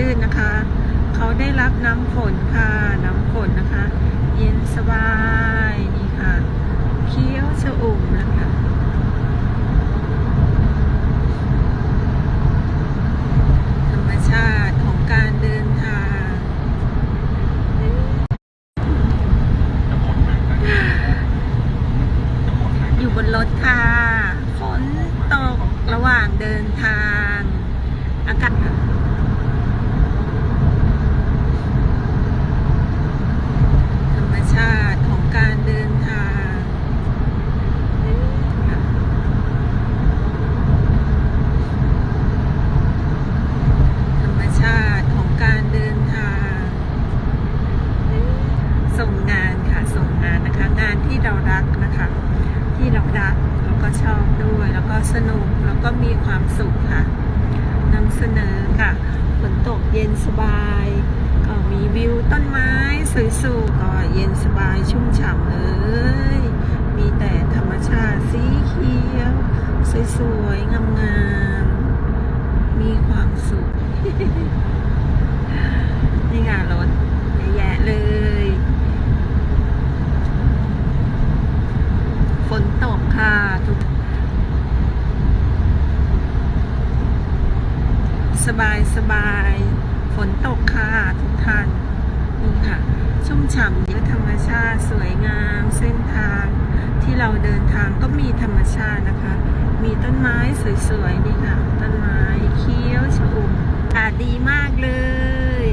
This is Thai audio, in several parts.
ชื่นนะคะ เขาได้รับน้ำฝนค่ะ น้ำฝนนะคะ เย็นสบายนี่ค่ะ เคี้ยวชะอุ่มนะคะ ธรรมชาติของการเดินทาง อยู่บนรถค่ะ ฝนตกระหว่างเดินทาง อากาศธรรมชาติของการเดินทาง ธรรมชาติของการเดินทาง ส่งงานค่ะ ส่งงานนะคะ งานที่เรารักนะคะ ที่เรารักแล้วก็ชอบด้วย แล้วก็สนุกแล้วก็มี ความสุขค่ะนำเสนอค่ะฝนตกเย็นสบาย ก็มีวิวต้นไม้สวยๆก็เย็นสบายชุ่มฉ่ำเลย มีแต่ธรรมชาติสีเขียว สวยๆงามๆมีความสุข นี่ค่ะรถเยอะแยะเลย ฝนตกค่ะทุก สบายสบายฝนตกค่ะทุกท่านนี่ค่ะ ชุ่มฉ่ำด้วยธรรมชาติส วยงาม เส้นทางที่เราเดินทางก็มีธรรมชาตินะคะ มีต้นไม้สวยๆนี่ค่ะ ต้นไม้เขียวชอุ่มอากาศดีมากเลย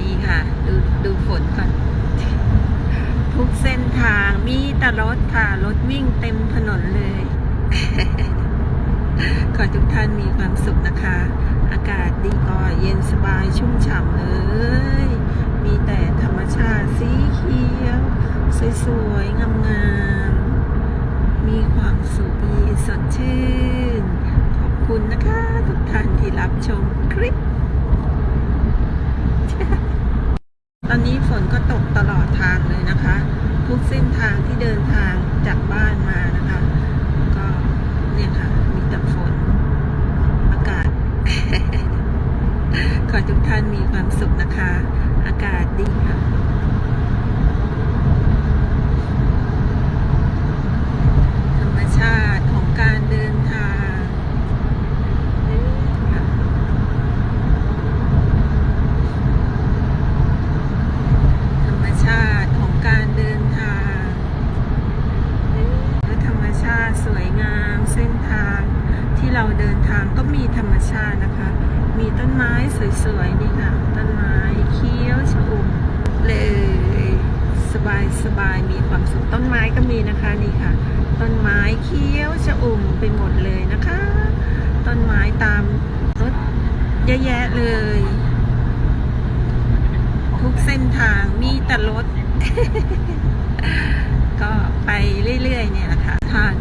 ดีค่ะ ดูดูฝนก่อน ทุกเส้นทางมีแต่รถค่ะ รถวิ่งเต็มถนนเลย ขอทุกท่านมีความสุขนะคะ อากาศดีก็เย็นสบายชุ่มฉ่ำเลย มีแต่ธรรมชาติสีเขียว สวยๆ งามๆ มีความสุขมีสดชื่น ขอบคุณนะคะ ทุกท่านที่รับชมคลิป ตอนนี้ฝนก็ตกตลอดทางเลยนะคะ ทุกเส้นทางที่เดินทางจากบ้านมานะคะ ก็เนี่ยค่ะ มีแต่ฝนอากาศขอทุกท่านมีความสุขนะคะ อากาศดีค่ะธรรมชาติของการเดินทางธรรมชาติของการเดินทางและธรรมชาติสวยงามเส้นทางที่เราเดินทางก็มีธรรมชาตินะคะ มีต้นไม้สวยๆนี่ค่ะ ต้นไม้เขียวชอุ่มเลย สบายสบายมีความสุขต้นไม้ก็มีนะคะนี่ค่ะ ต้นไม้เขียวชอุ่มไปหมดเลยนะคะ ต้นไม้ตามรถเยอะแยะเลย ทุกเส้นทางมีแต่รถ ก็ไปเรื่อยๆเนี่ยแหละค่ะท่าน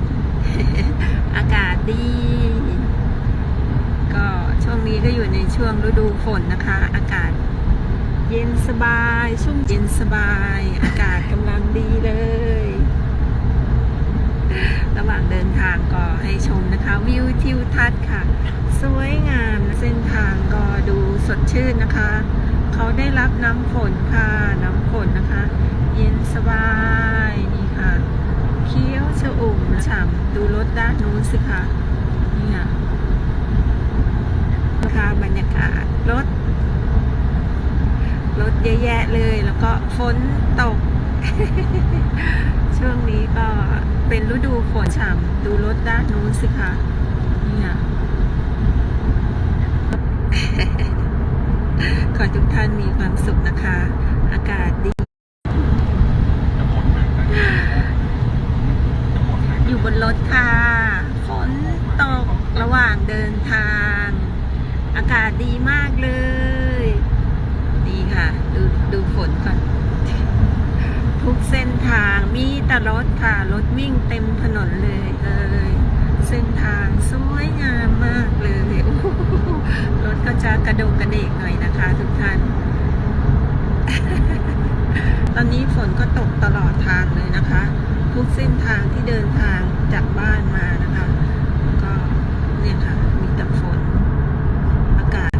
อากาศดี ก็ช่วงนี้ก็อยู่ในช่วงฤดูฝนนะคะ อากาศ เย็นสบาย ชุ่มเย็นสบาย อากาศกำลังดีเลย ระหว่างเดินทางก็ให้ชมนะคะ วิวทิวทัศน์ค่ะ สวยงามเส้นทางก็ดูสดชื่นนะคะ เขาได้รับน้ำฝนค่ะ น้ำฝนนะคะ เย็นสบายนี่ค่ะ เคี้ยวชะอุ่มฉ่ำดูรถด้านนู้นสิคะนี่ค่ะค่ะบรรยากาศรถ รถเยอะแยะเลย แล้วก็ฝนตก ช่วงนี้ก็เป็นฤดูฝนฉ่ำดูรถด้านนู้นสิคะนี่ค่ะขอทุกท่านมีความสุขนะคะ อากาศดี อยู่บนรถค่ะฝนตกระหว่างเดินทาง อากาศดีมากเลย ฝนก่อน ทุกเส้นทางมีแต่รถค่ะ รถวิ่งเต็มถนนเลยเลยเส้นทางสวยงามมากเลยรถก็จะกระโดกกระเดกหน่อยนะคะ ทุกท่าน ตอนนี้ฝนก็ตกตลอดทางเลยนะคะ ทุกเส้นทางที่เดินทางจากบ้านมานะคะ ก็เนี่ยค่ะ มีแต่ฝน อากาศ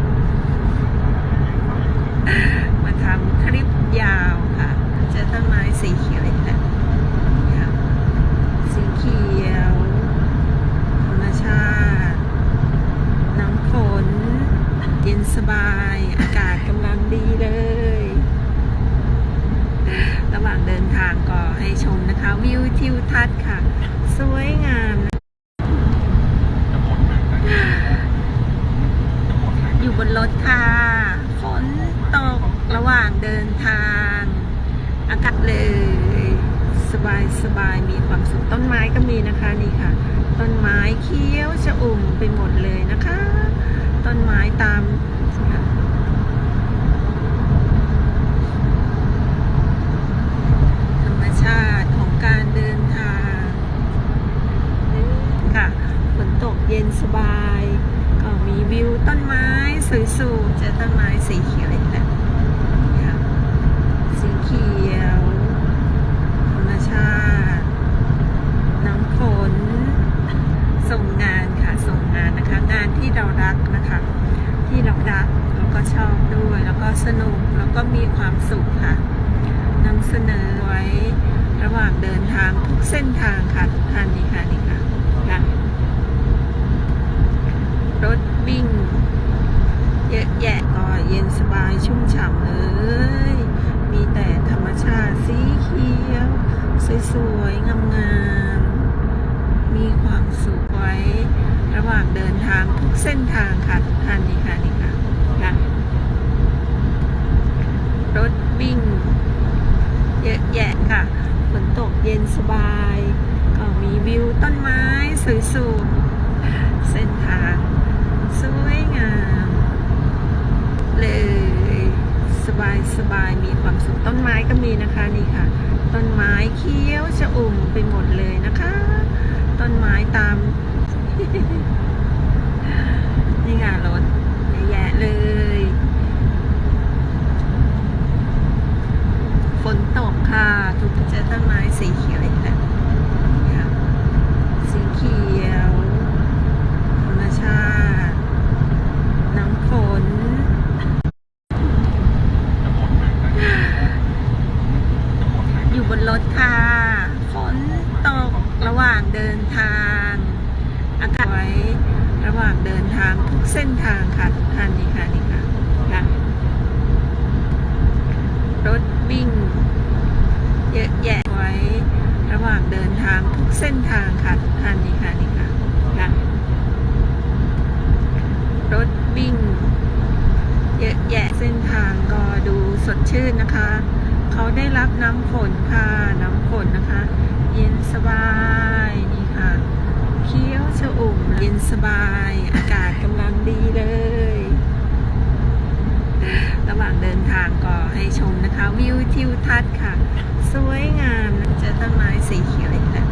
ส บาย อากาศกำลังดีเลย ระหว่างเดินทางก็ให้ชมนะคะ วิวทิวทัศน์ค่ะ สวยงามนะอยู่บนรถค่ะฝนตกระหว่างเดินทาง อากาศเลย สบายสบายมีความสุขต้นไม้ก็มีนะคะนี่ค่ะ ต้นไม้เขียวชอุ่มไปหมดเลยนะคะ ต้นไม้ตาม ธรรมชาติของการเดินทาง ค่ะฝนตกเย็นสบาย ก็มีวิวต้นไม้สวยๆเจอต้นไม้สีเขียวอีกแล้วค่ะสีเขียว ธรรมชาติ น้ำฝน ส่งงานค่ะ ส่งงานนะคะ งานที่เรารักนะคะ ที่เรารักแล้วก็ชอบด้วย แล้วก็สนุก แล้วก็มีความสุขค่ะ นำเสนอไว้ระหว่างเดินทางทุกเส้นทาง ค่ะทุกท่านนี่ค่ะนี่ค่ะค่ะ รถวิ่ง เยอะแยะก็เย็นสบายชุ่มฉ่ำเลย มีแต่ธรรมชาติสีเขียว สวยๆ งามๆ มีความสุขไว้ ระหว่างเดินทางทุกเส้นทางค่ะทุกท่านนี่ค่ะนี่ค่ะค่ะ รถวิ่ง เยอะแยะค่ะ ฝนตกเย็นสบาย ก็มีวิวต้นไม้ สวยๆเส้นทางสวยงามเลยสบายสบายมีความสุขต้นไม้ก็มีนะคะนี่ค่ะ ต้นไม้เขียวชอุ่มไปหมดเลยนะคะ ต้นไม้ตาม นี่ค่ะรถแยะเลย ฝนตกค่ะทุกเจอต้นไม้สีเขียวอีกแล้วนี่ค่ะสีเขียว ธรรมชาติ น้ำฝน อยู่บนรถค่ะ ฝนตกระหว่างเดินทาง อากาศไว้ระหว่างเดินทางทุก เส้นทางค่ะทุกท่านนี่ค่ะนี่ค่ะค่ะรถวิ่ง เยอะแยะไว้ ระหว่างเดินทางทุกเส้นทางค่ะทุกท่านนี่ค่ะนี่ค่ะค่ะรถวิ่ง เยอะแยะเส้นทางก็ดูสดชื่นนะคะ เขาได้รับน้ำฝนค่ะน้ำฝนนะคะ เย็นสบายนี่ค่ะ เคี้ยวชอุ่มเย็นสบาย อากาศกำลังดีเลย ระหว่างเดินทางก็ให้ชมนะคะ วิวทิวทัศน์ค่ะ สวยงามเจอต้นไม้สีเขียวอีกแล้ว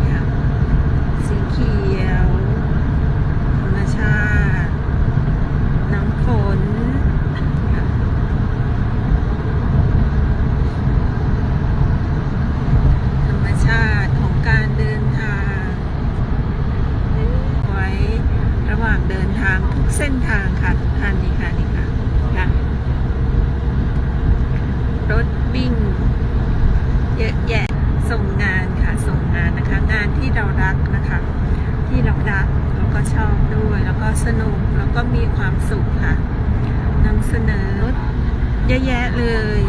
นี่ค่ะสีเขียว ธรรมชาติ น้ำฝนค่ะธรรมชาติของการเดินทาง ไว้ ระหว่างเดินทางทุกเส้นทางค่ะทุกท่านนี่ค่ะนี่ค่ะค่ะ รถวิ่ง เยอะแยะส่งงานค่ะส่งงานนะคะ งานที่เรารักนะคะ ที่เรารักแล้วก็ชอบด้วย แล้วก็สนุกแล้วก็มีความสุขค่ะนำเสนอรถเยอะแยะเลย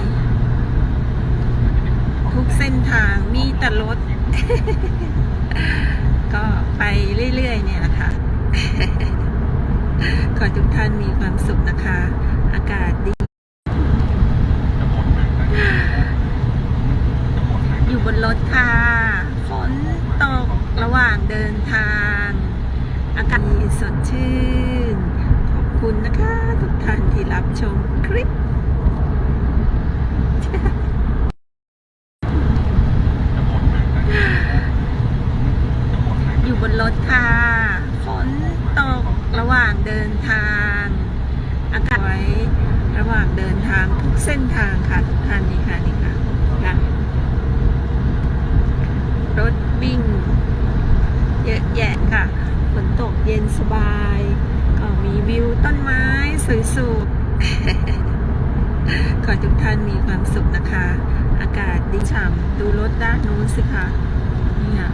ทุกเส้นทางมีแต่รถก็ไปเรื่อยๆเนี่ยแหละค่ะ ขอให้ทุกท่านมีความสุขนะคะ อากาศดี อยู่บนรถค่ะ ฝนตกระหว่างเดินทาง อากาศดีสดชื่น ขอบคุณนะคะ ทุกท่านที่รับชมคลิปอยู่บนรถค่ะฝน ตกระหว่างเดินทาง อากาศไว้ ระหว่างเดินทางทุกเส้นทางค่ะทุกท่านนี่ค่ะนี่ค่ะค่ะ รถวิ่ง เยอะแยะค่ะฝนตกเย็นสบาย ก็มีวิวต้นไม้สวยๆขอทุกท่านมีความสุขนะคะ อากาศดีฉ่ำดูรถด้านนู้นสิคะนี่ค่ะ